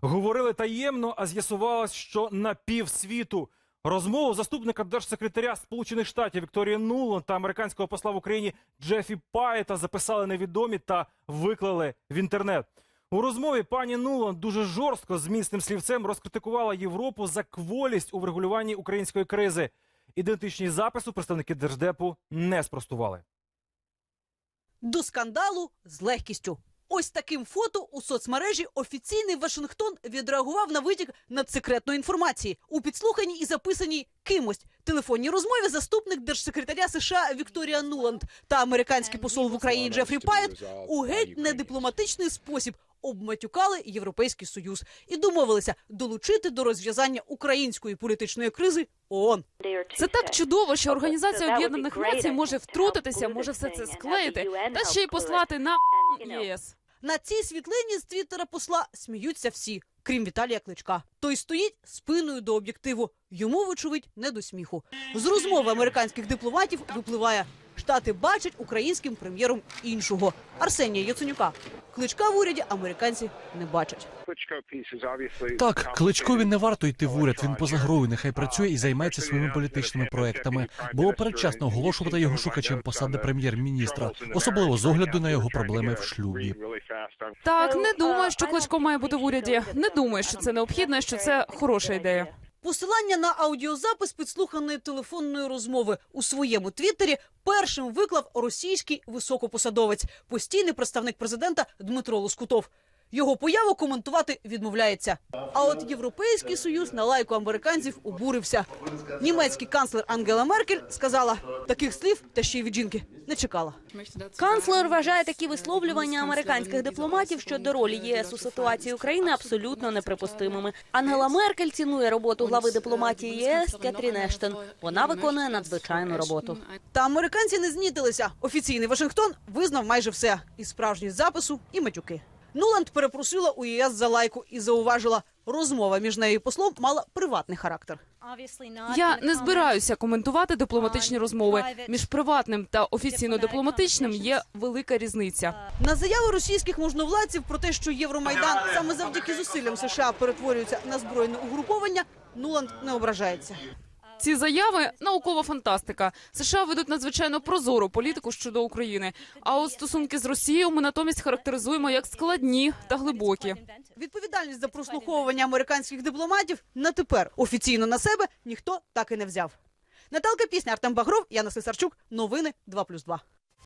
Говорили таємно, а з'ясувалось, що на півсвіту. Розмову заступника держсекретаря Сполучених Штатів Вікторії Нуланд та американського посла в Україні Джефі Пайта записали невідомі та виклали в інтернет. У розмові пані Нуланд дуже жорстко з міцним слівцем розкритикувала Європу за кволість у врегулюванні української кризи. Ідентичність запису представники держдепу не спростували. До скандалу з легкістю. Ось таким фото у соцмережі офіційний Вашингтон відреагував на витік надсекретної інформації. У підслуханні і записаній кимось. Телефонній розмові заступник держсекретаря США Вікторія Нуланд та американський посол в Україні Джефрі Пайт у геть недипломатичний спосіб обматюкали Європейський Союз і домовилися долучити до розв'язання української політичної кризи ООН. Це так чудово, що Організація Об'єднаних Націй може втрутитися, може все це склеїти, та ще й послати на ЄС. На цій світлині з твіттера посла сміються всі, крім Віталія Кличка. Той стоїть спиною до об'єктиву. Йому, вочевидь, не до сміху. З розмови американських дипломатів випливає. Штати бачать українським прем'єром іншого Арсенія Яценюка. Кличка в уряді американці не бачать. Так, Кличкові не варто йти в уряд. Він поза грою. Нехай працює і займається своїми політичними проектами. Було передчасно оголошувати його шукачем посади прем'єр-міністра, особливо з огляду на його проблеми в шлюбі. Так, не думаю, що Кличко має бути в уряді. Не думаю, що це необхідно, що це хороша ідея. Посилання на аудіозапис підслуханої телефонної розмови у своєму твіттері першим виклав російський високопосадовець, постійний представник президента Дмитро Лоскутов. Його появу коментувати відмовляється. А от Європейський союз на лайку американців обурився. Німецький канцлер Ангела Меркель сказала таких слів, та ще й від жінки не чекала. Канцлер вважає такі висловлювання американських дипломатів щодо ролі ЄС у ситуації України абсолютно неприпустимими. Ангела Меркель цінує роботу глави дипломатії єС Кетрін Ештен. Вона виконує надзвичайну роботу. Та американці не знітилися. Офіційний Вашингтон визнав майже все і справжність запису, і матюки. Нуланд перепросила у ЄС за лайку і зауважила, розмова між нею і послом мала приватний характер. Я не збираюся коментувати дипломатичні розмови. Між приватним та офіційно дипломатичним є велика різниця. На заяву російських можновладців про те, що Євромайдан саме завдяки зусиллям США перетворюється на збройне угруповання, Нуланд не ображається. Ці заяви наукова фантастика. США ведуть надзвичайно прозору політику щодо України. А от стосунки з Росією ми натомість характеризуємо як складні та глибокі. Відповідальність за прослуховування американських дипломатів на тепер офіційно на себе ніхто так і не взяв. Наталка Пісня, Артем Багров, Яна Сисарчук. Новини 2+,2.